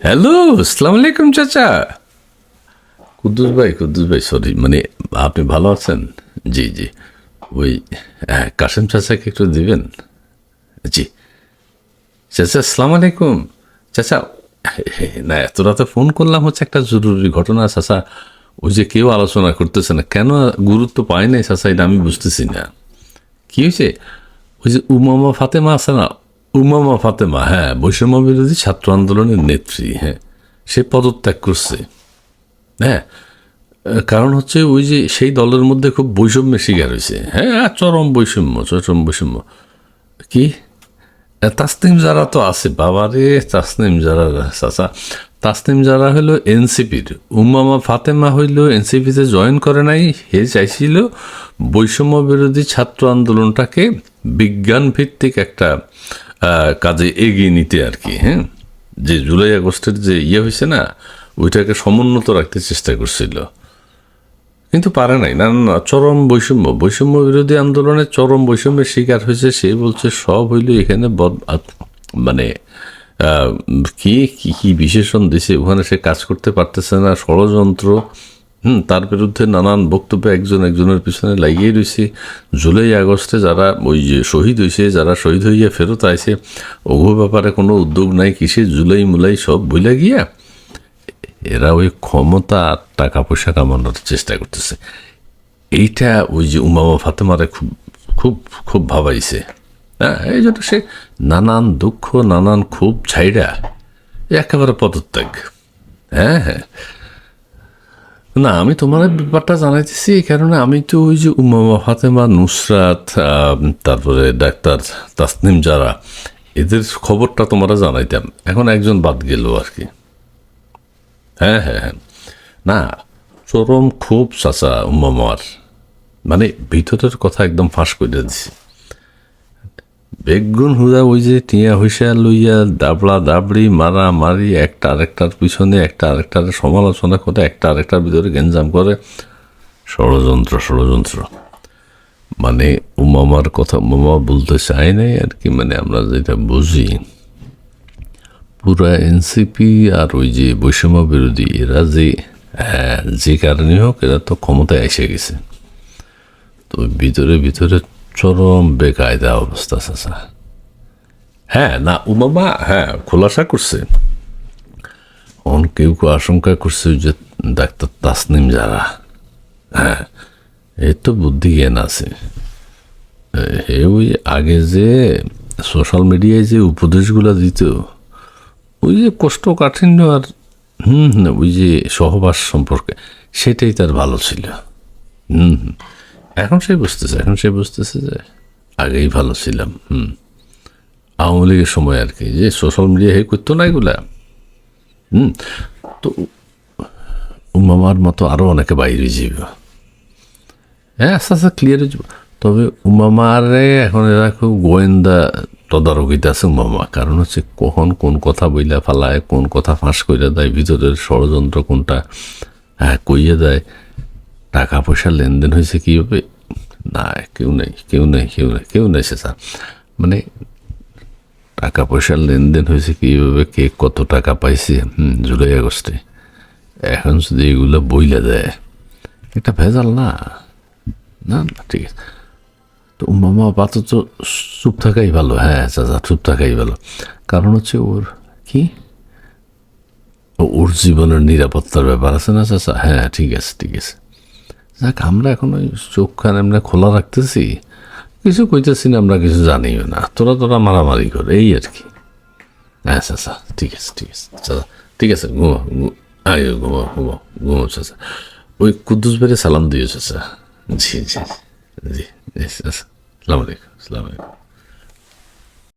Hello আসসালামু আলাইকুম চাচা কুদ্দুস ভাই কুদ্দুস ভাই সরি মানে আপনি ভালো আছেন? জি জি। ওই কাসেম চাচাকে একটু দিবেন? জি। চাচা আসসালামু আলাইকুম চাচা, না, এত রাতে ফোন করলাম হচ্ছে একটা জরুরি ঘটনা, চাচা। ওই যে কেউ আলোচনা করতেছে না। কেন গুরুত্ব পায় নাই, চাচা, এটা আমি বুঝতেছি না। কি হয়েছে? ওই যে উমামা ফাতেমা আছে না উমামা ফাতেমা হ্যাঁ বৈষম্য বিরোধী ছাত্র আন্দোলনের নেত্রী হ্যাঁ সে পদত্যাগ করছে। হ্যাঁ কারণ হচ্ছে ওই যে সেই দলের মধ্যে খুব বৈষম্যের শিকার হয়েছে। হ্যাঁ চরম বৈষম্য চরম বৈষম্য। কি? তাসনিম যারা তো আছে, বাবারে, তাসনিম যারা চাচা। তাসনিম যারা হলো এনসিপির, উমামা ফাতেমা হইল এনসিপিতে জয়েন করে নাই, হে চাইছিল বৈষম্য বিরোধী ছাত্র আন্দোলনটাকে বিজ্ঞান ভিত্তিক একটা কাজে এগিয়ে নিতে আর কি হ্যাঁ? যে জুলাই আগস্টের যে ইয়ে হয়েছে না, ওইটাকে সমুন্নত রাখতে চেষ্টা করছিল। কিন্তু পারে নাই। না চরম বৈষম্য। বৈষম্য বিরোধী আন্দোলনে চরম বৈষম্যের শিকার হয়েছে, সে বলছে সব হইল এখানে বদ- মানে কি কি বিশেষণ দিছে? ওখানে সে কাজ করতে পারতেছে না। ষড়যন্ত্র হুম, তার বিরুদ্ধে নানান বক্তব্য একজন একজনের পিছনে লাগিয়ে রয়েছে জুলাই আগস্টে যারা ওই যে শহীদ হয়েছে যারা শহীদ হইয়া ফেরত আইছে, ওগো ব্যাপারে কোনো উদ্যোগ নাই, কিসে জুলাই মুলাই সব বইলা গিয়া? এরা ওই ক্ষমতা আর টাকা পয়সা কামানোর চেষ্টা করতেছে। এইটা ওই যে উমামা ফাতেমারে খুব খুব খুব ভাবাইছে। হ্যাঁ এই জন্য সে নানান দুঃখ, নানান খুব ছাইড়া একেবারে পদত্যাগ। হ্যাঁ হ্যাঁ। না, আমি তোমার ব্যাপারটা জানাইতেছি এই কারণে আমি তো ওই যে উমামা ফাতেমা, নুসরাত তারপরে ডাক্তার তাসনিম যারা, এদের খবরটা তোমরা জানাইতাম। এখন একজন বাদ গেল আর কি। হ্যাঁ হ্যাঁ হ্যাঁ। না, চরম খুব চাচা উমামার মানে ভিতরের কথা একদম ফাঁস করে দিছি বেগুন হুদা ওই যে টিয়া হুইসা লইয়া দাবড়া দাবড়ি মারা মারি একটা আরেকটার পিছনে একটা আরেকটার সমালোচনা করে একটা আরেকটার ভিতরে গেঞ্জাম করে। ষড়যন্ত্র ষড়যন্ত্র। মানে উমামার কথা উমামা বলতে চাই নাই আর কি মানে আমরা যেটা বুঝি। পুরা এনসিপি আর ওই যে বৈষম্য বিরোধী এরা যে হ্যাঁ, যে কারণে হোক এরা তো ক্ষমতায় এসে গেছে। তো ভিতরে ভিতরে চরম বেকায়দা অবস্থা চাচা। হ্যাঁ না উমামা হ্যাঁ খোলাসা করছে। অন কেউ কেউ আশঙ্কা করছে যে ডাক্তার তাসনিম যারা। হ্যাঁ এই তো বুদ্ধি জ্ঞান আছে। হে ওই আগে যে সোশ্যাল মিডিয়ায় যে উপদেশগুলো দিত ওই যে কষ্ট কাঠিন্য আর হুম হুম, ওই যে সহবাস সম্পর্কে সেটাই তার ভালো ছিল। হুম হুম। এখন সে বুঝতেছে, এখন সে বুঝতেছে যে আগেই ভালো ছিলাম, হুম। আওয়ামী লীগের সময় আর কি, যে সোশ্যাল মিডিয়া হে করতো না এগুলা, হুম। তো উমামার মতো আরও অনেকে বাইরে যাবে হ্যাঁ আস্তে আস্তে ক্লিয়ার হয়ে তবে উমামারে এখন এরা খুব গোয়েন্দা তদারকিতে আছে উমামা কারণ হচ্ছে কখন কোন কথা বইলা ফালায়, কোন কথা ফাঁস করে দেয়, ভিতরের ষড়যন্ত্র কোনটা হ্যাঁ কইয়ে দেয়। টাকা পয়সা লেনদেন হয়েছে কীভাবে? না, কেউ নেই কেউ নেই কেউ নেই কেউ নেই সে স্যার। মানে টাকা পয়সার লেনদেন হয়েছে কীভাবে, কে কত টাকা পাইছে, হুম, জুলাই, আগস্টে। এখন যদি এগুলো বইলে দেয়, এটা ভেজাল না। না না, ঠিক আছে। তো মামা আপাতত চুপ থাকাই ভালো হ্যাঁ চাচা, চুপ থাকাই ভালো। কারণ হচ্ছে ওর কি? ওর জীবনের নিরাপত্তার ব্যাপার আছে না, চাচা? হ্যাঁ ঠিক আছে ঠিক আছে। যাক, আমরা এখন ওই চোখ খান আমরা খোলা রাখতেছি। কিছু কইতেছি না, আমরা কিছু জানিও না। তোরা তোরা মারামারি করে, এই আর কি। আচ্ছা আচ্ছা ঠিক আছে ঠিক আছে চাচা ঠিক আছে, ঘুমো আয়, ঘুমো ঘুমো ঘুমো চাচা ওই কুদ্দুস বেড়ে সালাম চাচা জি জি জি আচ্ছা আচ্ছা। সালামালাইকুম আলাইকুম, সালাম আলাইকুম।